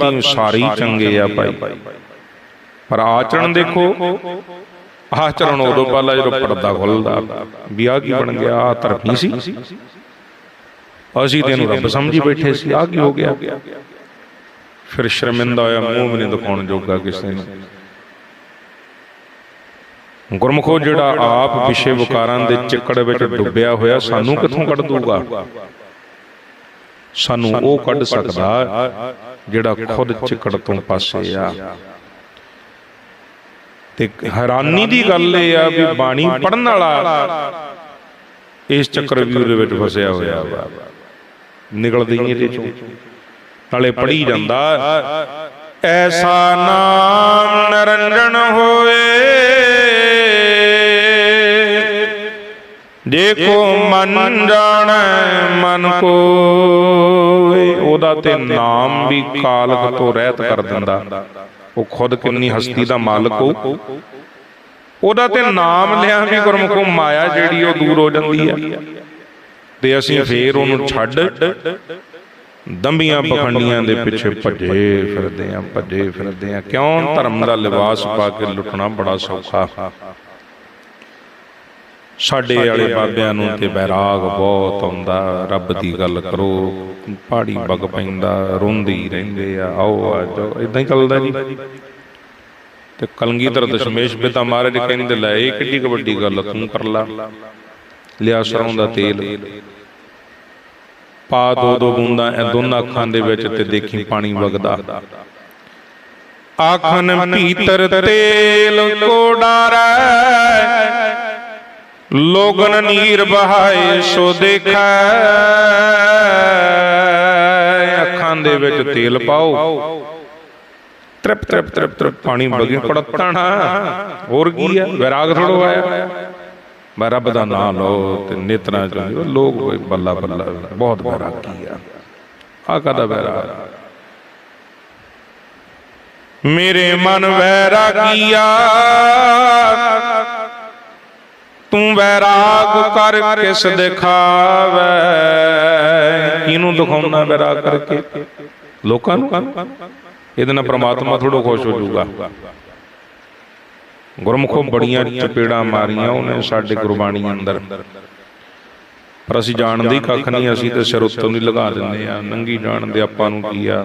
ਬਾਕੀ ਸਾਰੇ ਚੰਗੇ ਆ ਭਾਈ। ਪਰ ਆਚਰਣ ਦੇਖੋ ਆਚਰਣ ਉਦੋਂ ਪਹਿਲਾਂ ਜਦੋਂ ਪਰਦਾ ਖੁੱਲਦਾ ਵੀ ਆ ਕੀ ਬਣ ਗਿਆ ਆ ਧਰਮੀ ਸੀ। ਅਸੀਂ ਤੈਨੂੰ ਰੱਬ ਸਮਝੀ ਬੈਠੇ ਸੀ ਆ ਕੀ ਹੋ ਗਿਆ? ਫਿਰ ਸ਼ਰਮਿੰਦਾ ਹੋਇਆ ਮੂੰਹ ਵੀ ਨਹੀਂ ਦਿਖਾਉਣ ਜੋਗਾ ਕਿਸੇ ਨੂੰ। ਗੁਰਮਖੋ ਜਿਹੜਾ ਆਪ ਵਿਸ਼ੇ ਵਿਕਾਰਾਂ ਦੇ ਚਿੱਕੜ ਵਿੱਚ ਡੁੱਬਿਆ ਹੋਇਆ ਸਾਨੂੰ ਕਿੱਥੋਂ ਕੱਢ ਦੂਗਾ ਸਾਨੂੰ ਉਹ ਕੱਢ ਸਕਦਾ। ਜਿਹੜਾ ਖੁਦ ਚਿੱਕੜ ਤੋਂ ਪਾਸੇ ਆ। ਤੇ ਹੈਰਾਨੀ ਦੀ ਗੱਲ ਇਹ ਆ ਵੀ ਬਾਣੀ ਪੜਨ ਵਾਲਾ ਇਸ ਚੱਕਰਵਿਊਹ ਦੇ ਵਿੱਚ ਫਸਿਆ ਹੋਇਆ। ਵਾ ਨਿਕਲਦੀ ਨਹੀਂ ਇਹਦੇ ਚੋਂ। ਨਾਲੇ ਪੜੀ ਜਾਂਦਾ। ਐਸਾ ਨਾਮ ਨਰੰਜਨ ਹੋਏ ਦੇਖੋ ਮਨ ਜਾਣੈ ਮਨ ਕੋਇ ਉਹਦਾ ਤੇ ਨਾਮ ਵੀ ਕਾਲਕ ਤੋਂ ਰਹਿਤ ਕਰ ਦਿੰਦਾ। ਉਹ ਖੁਦ ਕਿੰਨੀ ਹਸਤੀ ਦਾ ਮਾਲਕ ਹੋ। ਉਹਦਾ ਤੇ ਨਾਮ ਲਿਆ ਵੀ ਗੁਰਮੁਖੋਂ, ਮਾਇਆ ਜਿਹੜੀ ਉਹ ਦੂਰ ਹੋ ਜਾਂਦੀ ਹੈ। ਤੇ ਅਸੀਂ ਫੇਰ ਉਹਨੂੰ ਛੱਡ ਦੰਬੀਆਂ ਪਖੰਡੀਆਂ ਦੇ ਪਿੱਛੇ ਭੱਜੇ ਫਿਰਦੇ ਆ ਭੱਜੇ ਫਿਰਦੇ ਆ ਕਿਉਂ? ਧਰਮ ਦਾ ਲਿਬਾਸ ਪਾ ਕੇ ਲੁੱਟਣਾ ਬੜਾ ਸੌਖਾ। ਸਾਡੇ ਵਾਲੇ ਬਾਬਿਆਂ ਨੂੰ ਤੇ ਬੈਰਾਗ ਬਹੁਤ ਆਉਂਦਾ। ਰੱਬ ਦੀ ਗੱਲ ਕਰੋ ਪਹਾੜੀ ਵਗ ਪੈਂਦਾ ਰੋਂਦੇ ਹੀ ਰਹਿੰਦੇ ਆ। ਆਓ ਆ ਜਾਓ ਇਦਾਂ ਹੀ ਚੱਲਦਾ ਜੀ। ਤੇ ਕਲੰਗੀਧਰ ਦਸ਼ਮੇਸ਼ ਪਿਤਾ ਮਹਾਰਾਜ ਕਹਿੰਦੇ ਲੈ ਇਹ ਕਿੱਡੀ ਕੁ ਵੱਡੀ ਗੱਲ ਤੂੰ ਕਰ ਲਾ। ਲਿਆ ਸਰੋਂ ਦਾ ਤੇਲ। ਪਾ ਦੋ ਦੋ ਬੂੰਦਾਂ ਇਹ ਦੋਨਾਂ ਅੱਖਾਂ ਦੇ ਵਿੱਚ ਤੇ ਦੇਖੀ ਪਾਣੀ ਵਗਦਾ। ਆਖਨ ਭੀਤਰ ਤੇਲ ਕੋ ਡਾਰੈ ਲੋਗਨ ਨੀਰ ਬਹਾਏ ਸੋ ਦੇਖੈ। ਅੱਖਾਂ ਦੇ ਵਿੱਚ ਤੇਲ ਪਾਓ। ਤ੍ਰਿਪ ਤ੍ਰਿਪ ਤ੍ਰਿਪ ਤ੍ਰਿਪ ਪਾਣੀ ਵਗੇ ਪੜਤਣਾ। ਹੋਰ ਕੀ ਆ? ਵਿਰਾਗ ਥੋੜੋ ਆਇਆ। ਮੈਂ ਰੱਬ ਦਾ ਨਾਮ ਲਓ ਤੇ ਨੇਤਰਾਂ ਚ ਲੋਕ ਕੋਈ ਬੱਲਾ ਬੱਲਾ ਬਹੁਤ ਵਿਰਾਗੀ ਆ ਆ ਕਦਾ ਵਿਰਾਗ? ਮੇਰੇ ਮਨ ਵੈਰਾਗੀਆ। ਤੂੰ ਵੈਰਾਗ ਕਰ ਕਿਸ ਦਿਖਾਵੇ? ਇਹਨੂੰ ਦਿਖਾਉਣਾ ਵੈਰਾਗ ਕਰਕੇ। ਲੋਕਾਂ ਨੂੰ? ਇਹਦੇ ਨਾਲ ਪ੍ਰਮਾਤਮਾ ਥੋੜੋ ਖੁਸ਼ ਹੋ ਜਾਊਗਾ। ਗੁਰਮੁਖੋਂ ਬੜੀਆਂ ਚਪੇੜਾਂ ਮਾਰੀਆਂ ਉਹਨੇ ਸਾਡੇ ਗੁਰਬਾਣੀ ਅੰਦਰ। ਪਰ ਅਸੀਂ ਜਾਣਦੇ ਹੀ ਕੱਖ ਨਹੀਂ ਅਸੀਂ ਤੇ ਸਿਰ ਉੱਤੋਂ ਨਹੀਂ ਲਗਾ ਦਿੰਦੇ ਆ ਨੰਗੀ ਜਾਣਦੇ ਆਪਾਂ ਨੂੰ ਕੀ ਆ।